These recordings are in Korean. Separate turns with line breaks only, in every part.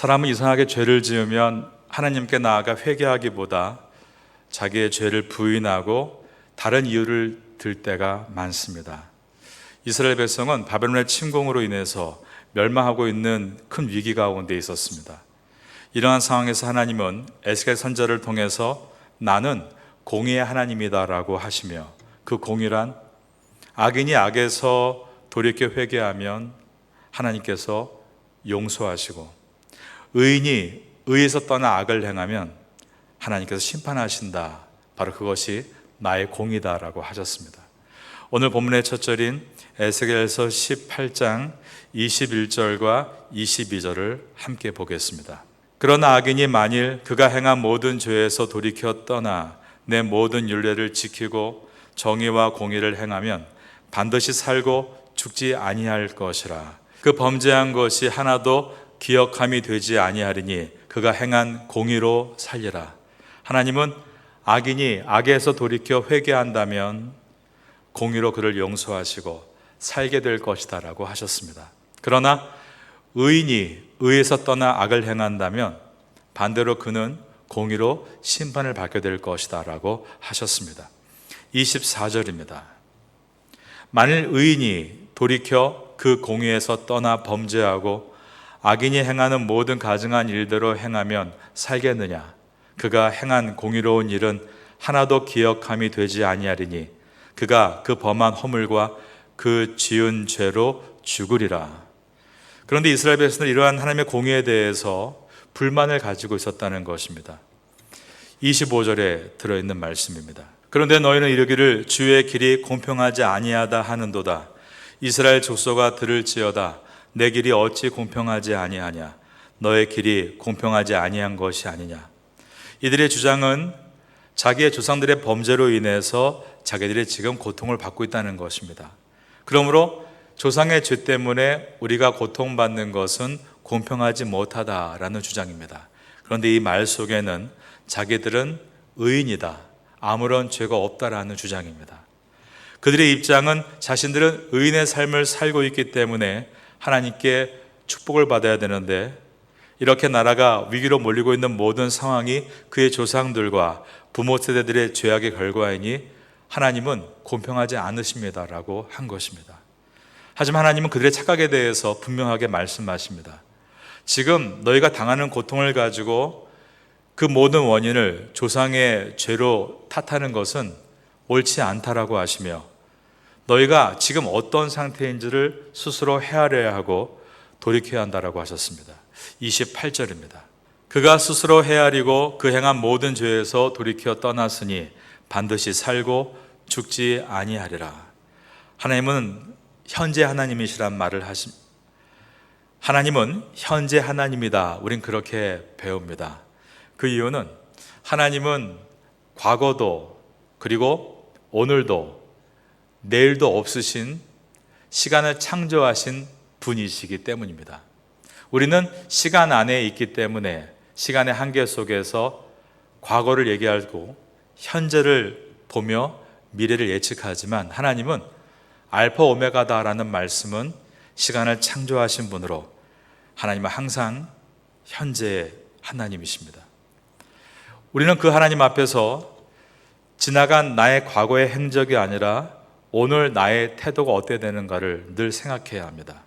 사람은 이상하게 죄를 지으면 하나님께 나아가 회개하기보다 자기의 죄를 부인하고 다른 이유를 들 때가 많습니다. 이스라엘 백성은 바벨론의 침공으로 인해서 멸망하고 있는 큰 위기 가운데 있었습니다. 이러한 상황에서 하나님은 에스겔 선자를 통해서 나는 공의의 하나님이다라고 하시며 그 공의란 악인이 악에서 돌이켜 회개하면 하나님께서 용서하시고 의인이 의에서 떠나 악을 행하면 하나님께서 심판하신다. 바로 그것이 나의 공이다라고 하셨습니다. 오늘 본문의 첫 절인 에스겔서 18장 21절과 22절을 함께 보겠습니다. 그러나 악인이 만일 그가 행한 모든 죄에서 돌이켜 떠나 내 모든 율례를 지키고 정의와 공의를 행하면 반드시 살고 죽지 아니할 것이라. 그 범죄한 것이 하나도 기억함이 되지 아니하리니 그가 행한 공의로 살리라. 하나님은 악인이 악에서 돌이켜 회개한다면 공의로 그를 용서하시고 살게 될 것이다라고 하셨습니다. 그러나 의인이 의에서 떠나 악을 행한다면 반대로 그는 공의로 심판을 받게 될 것이다라고 하셨습니다. 24절입니다. 만일 의인이 돌이켜 그 공의에서 떠나 범죄하고 악인이 행하는 모든 가증한 일대로 행하면 살겠느냐? 그가 행한 공의로운 일은 하나도 기억함이 되지 아니하리니 그가 그 범한 허물과 그 지은 죄로 죽으리라. 그런데 이스라엘 백성은 이러한 하나님의 공의에 대해서 불만을 가지고 있었다는 것입니다. 25절에 들어 있는 말씀입니다. 그런데 너희는 이르기를 주의 길이 공평하지 아니하다 하는도다. 이스라엘 족속아 들을지어다. 내 길이 어찌 공평하지 아니하냐? 너의 길이 공평하지 아니한 것이 아니냐? 이들의 주장은 자기의 조상들의 범죄로 인해서 자기들이 지금 고통을 받고 있다는 것입니다. 그러므로 조상의 죄 때문에 우리가 고통받는 것은 공평하지 못하다라는 주장입니다. 그런데 이 말 속에는 자기들은 의인이다. 아무런 죄가 없다라는 주장입니다. 그들의 입장은 자신들은 의인의 삶을 살고 있기 때문에 하나님께 축복을 받아야 되는데 이렇게 나라가 위기로 몰리고 있는 모든 상황이 그의 조상들과 부모 세대들의 죄악의 결과이니 하나님은 공평하지 않으십니다라고 한 것입니다. 하지만 하나님은 그들의 착각에 대해서 분명하게 말씀하십니다. 지금 너희가 당하는 고통을 가지고 그 모든 원인을 조상의 죄로 탓하는 것은 옳지 않다라고 하시며 너희가 지금 어떤 상태인지를 스스로 헤아려야 하고 돌이켜야 한다라고 하셨습니다. 28절입니다. 그가 스스로 헤아리고 그 행한 모든 죄에서 돌이켜 떠났으니 반드시 살고 죽지 아니하리라. 하나님은 현재 하나님이시란 말을 하십. 하나님은 현재 하나님이다. 우린 그렇게 배웁니다. 그 이유는 하나님은 과거도 그리고 오늘도 내일도 없으신 시간을 창조하신 분이시기 때문입니다. 우리는 시간 안에 있기 때문에 시간의 한계 속에서 과거를 얘기하고 현재를 보며 미래를 예측하지만 하나님은 알파 오메가다라는 말씀은 시간을 창조하신 분으로 하나님은 항상 현재의 하나님이십니다. 우리는 그 하나님 앞에서 지나간 나의 과거의 행적이 아니라 오늘 나의 태도가 어떻게 되는가를 늘 생각해야 합니다.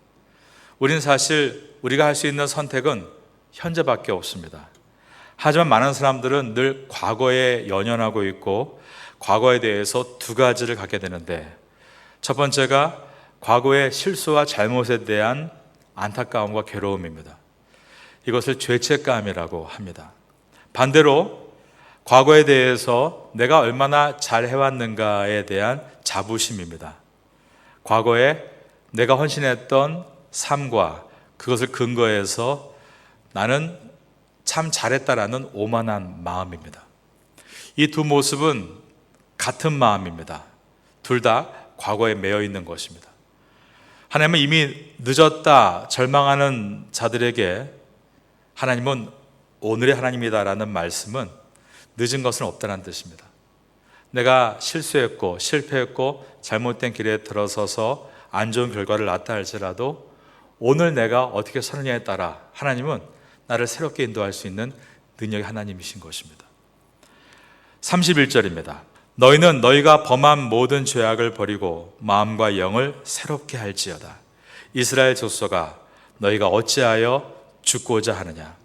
우리는 사실 우리가 할 수 있는 선택은 현재밖에 없습니다. 하지만 많은 사람들은 늘 과거에 연연하고 있고 과거에 대해서 두 가지를 갖게 되는데 첫 번째가 과거의 실수와 잘못에 대한 안타까움과 괴로움입니다. 이것을 죄책감이라고 합니다. 반대로 과거에 대해서 내가 얼마나 잘 해왔는가에 대한 자부심입니다. 과거에 내가 헌신했던 삶과 그것을 근거해서 나는 참 잘했다라는 오만한 마음입니다. 이 두 모습은 같은 마음입니다. 둘 다 과거에 매여 있는 것입니다. 하나님은 이미 늦었다 절망하는 자들에게 하나님은 오늘의 하나님이다라는 말씀은 늦은 것은 없다는 뜻입니다. 내가 실수했고 실패했고 잘못된 길에 들어서서 안 좋은 결과를 낳다 할지라도 오늘 내가 어떻게 서느냐에 따라 하나님은 나를 새롭게 인도할 수 있는 능력의 하나님이신 것입니다. 31절입니다. 너희는 너희가 범한 모든 죄악을 버리고 마음과 영을 새롭게 할지어다. 이스라엘 족속아 너희가 어찌하여 죽고자 하느냐.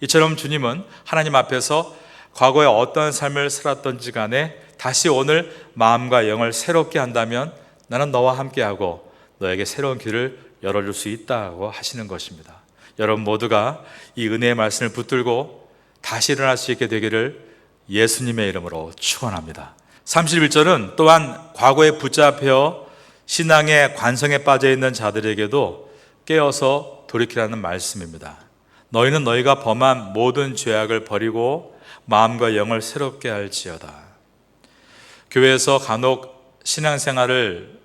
이처럼 주님은 하나님 앞에서 과거에 어떠한 삶을 살았던지 간에 다시 오늘 마음과 영을 새롭게 한다면 나는 너와 함께하고 너에게 새로운 길을 열어줄 수 있다고 하시는 것입니다. 여러분 모두가 이 은혜의 말씀을 붙들고 다시 일어날 수 있게 되기를 예수님의 이름으로 축원합니다. 31절은 또한 과거에 붙잡혀 신앙의 관성에 빠져 있는 자들에게도 깨어서 돌이키라는 말씀입니다. 너희는 너희가 범한 모든 죄악을 버리고 마음과 영을 새롭게 할지어다. 교회에서 간혹 신앙생활을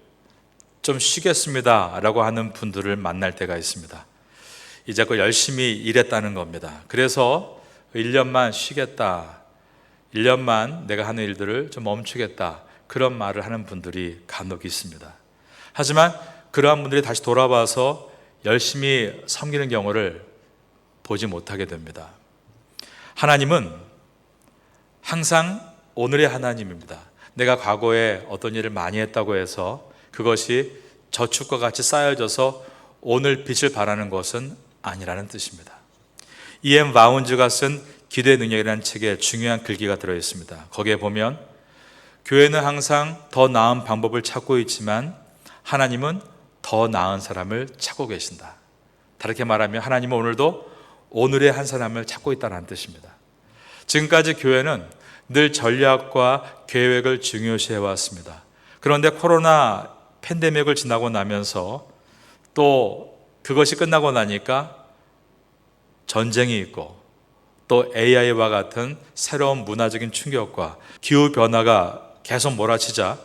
좀 쉬겠습니다. 라고 하는 분들을 만날 때가 있습니다. 이제 그 열심히 일했다는 겁니다. 그래서 1년만 쉬겠다. 1년만 내가 하는 일들을 좀 멈추겠다. 그런 말을 하는 분들이 간혹 있습니다. 하지만 그러한 분들이 다시 돌아와서 열심히 섬기는 경우를 보지 못하게 됩니다. 하나님은 항상 오늘의 하나님입니다. 내가 과거에 어떤 일을 많이 했다고 해서 그것이 저축과 같이 쌓여져서 오늘 빛을 발하는 것은 아니라는 뜻입니다. E.M. 바운즈가 쓴 기대 능력이라는 책에 중요한 글귀가 들어 있습니다. 거기에 보면 교회는 항상 더 나은 방법을 찾고 있지만 하나님은 더 나은 사람을 찾고 계신다. 다르게 말하면 하나님은 오늘도 오늘의 한 사람을 찾고 있다는 뜻입니다. 지금까지 교회는 늘 전략과 계획을 중요시해 왔습니다. 그런데 코로나 팬데믹을 지나고 나면서 또 그것이 끝나고 나니까 전쟁이 있고 또 AI와 같은 새로운 문화적인 충격과 기후 변화가 계속 몰아치자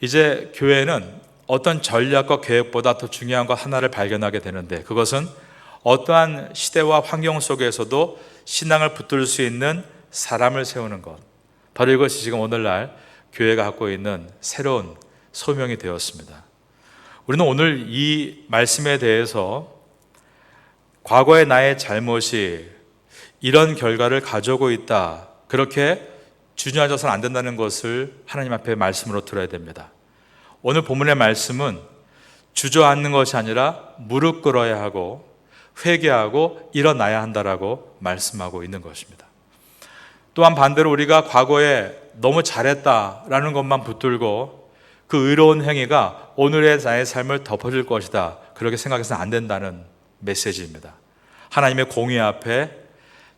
이제 교회는 어떤 전략과 계획보다 더 중요한 것 하나를 발견하게 되는데 그것은 어떠한 시대와 환경 속에서도 신앙을 붙들 수 있는 사람을 세우는 것. 바로 이것이 지금 오늘날 교회가 갖고 있는 새로운 소명이 되었습니다. 우리는 오늘 이 말씀에 대해서 과거의 나의 잘못이 이런 결과를 가져오고 있다. 그렇게 주저앉아서는 안 된다는 것을 하나님 앞에 말씀으로 들어야 됩니다. 오늘 본문의 말씀은 주저앉는 것이 아니라 무릎 꿇어야 하고 회개하고 일어나야 한다라고 말씀하고 있는 것입니다. 또한 반대로 우리가 과거에 너무 잘했다라는 것만 붙들고 그 의로운 행위가 오늘의 나의 삶을 덮어줄 것이다. 그렇게 생각해서는 안 된다는 메시지입니다. 하나님의 공의 앞에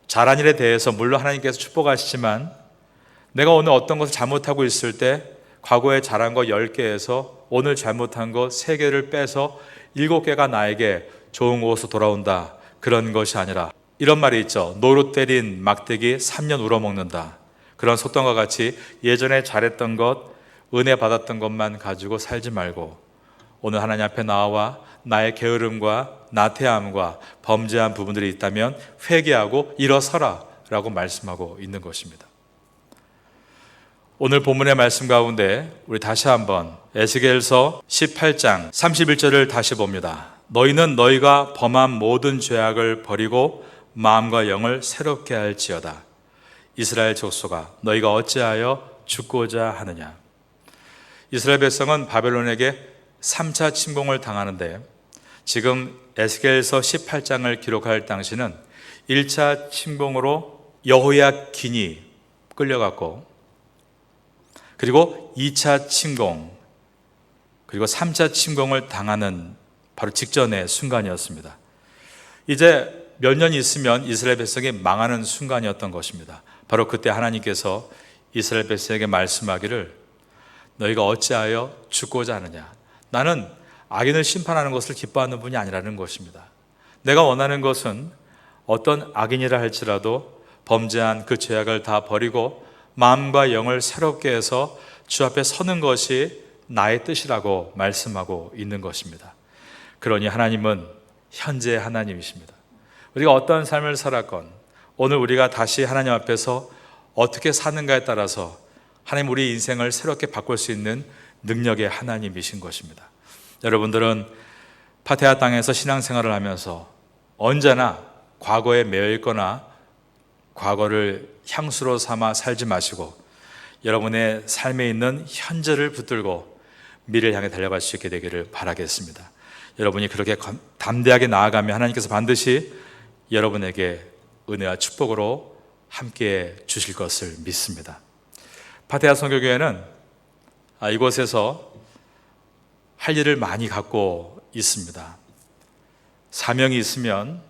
잘한 일에 대해서 물론 하나님께서 축복하시지만 내가 오늘 어떤 것을 잘못하고 있을 때 과거에 잘한 거 10개에서 오늘 잘못한 거 3개를 빼서 7개가 나에게 좋은 곳으로 돌아온다. 그런 것이 아니라 이런 말이 있죠. 노루 때린 막대기 3년 울어먹는다. 그런 속담과 같이 예전에 잘했던 것, 은혜 받았던 것만 가지고 살지 말고 오늘 하나님 앞에 나와 나의 게으름과 나태함과 범죄한 부분들이 있다면 회개하고 일어서라 라고 말씀하고 있는 것입니다. 오늘 본문의 말씀 가운데 우리 다시 한번 에스겔서 18장 31절을 다시 봅니다. 너희는 너희가 범한 모든 죄악을 버리고 마음과 영을 새롭게 할지어다. 이스라엘 족속아 너희가 어찌하여 죽고자 하느냐. 이스라엘 백성은 바벨론에게 3차 침공을 당하는데 지금 에스겔서 18장을 기록할 당시는 1차 침공으로 여호야 긴이 끌려갔고 그리고 2차 침공 그리고 3차 침공을 당하는 바로 직전의 순간이었습니다. 이제 몇 년 있으면 이스라엘 백성이 망하는 순간이었던 것입니다. 바로 그때 하나님께서 이스라엘 백성에게 말씀하기를 너희가 어찌하여 죽고자 하느냐. 나는 악인을 심판하는 것을 기뻐하는 분이 아니라는 것입니다. 내가 원하는 것은 어떤 악인이라 할지라도 범죄한 그 죄악을 다 버리고 마음과 영을 새롭게 해서 주 앞에 서는 것이 나의 뜻이라고 말씀하고 있는 것입니다. 그러니 하나님은 현재 하나님이십니다. 우리가 어떤 삶을 살았건 오늘 우리가 다시 하나님 앞에서 어떻게 사는가에 따라서 하나님 우리 인생을 새롭게 바꿀 수 있는 능력의 하나님이신 것입니다. 여러분들은 파테아 땅에서 신앙생활을 하면서 언제나 과거에 매여 있거나 과거를 향수로 삼아 살지 마시고 여러분의 삶에 있는 현재를 붙들고 미래를 향해 달려갈 수 있게 되기를 바라겠습니다. 여러분이 그렇게 건- 담대하게 나아가면 하나님께서 반드시 여러분에게 은혜와 축복으로 함께 주실 것을 믿습니다. 파테아 성교교회는 아, 이곳에서 할 일을 많이 갖고 있습니다. 사명이 있으면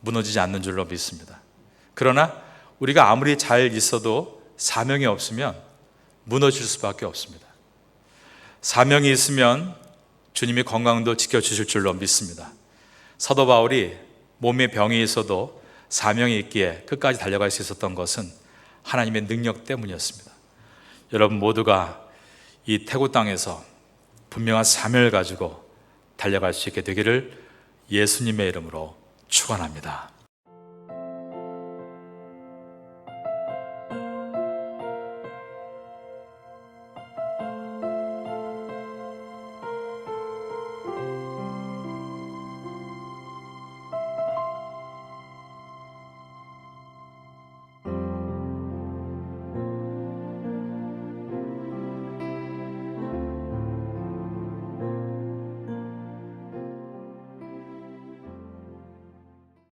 무너지지 않는 줄로 믿습니다. 그러나 우리가 아무리 잘 있어도 사명이 없으면 무너질 수밖에 없습니다. 사명이 있으면 주님이 건강도 지켜주실 줄로 믿습니다. 사도 바울이 몸에 병이 있어도 사명이 있기에 끝까지 달려갈 수 있었던 것은 하나님의 능력 때문이었습니다. 여러분 모두가 이 태국 땅에서 분명한 사명을 가지고 달려갈 수 있게 되기를 예수님의 이름으로 축원합니다.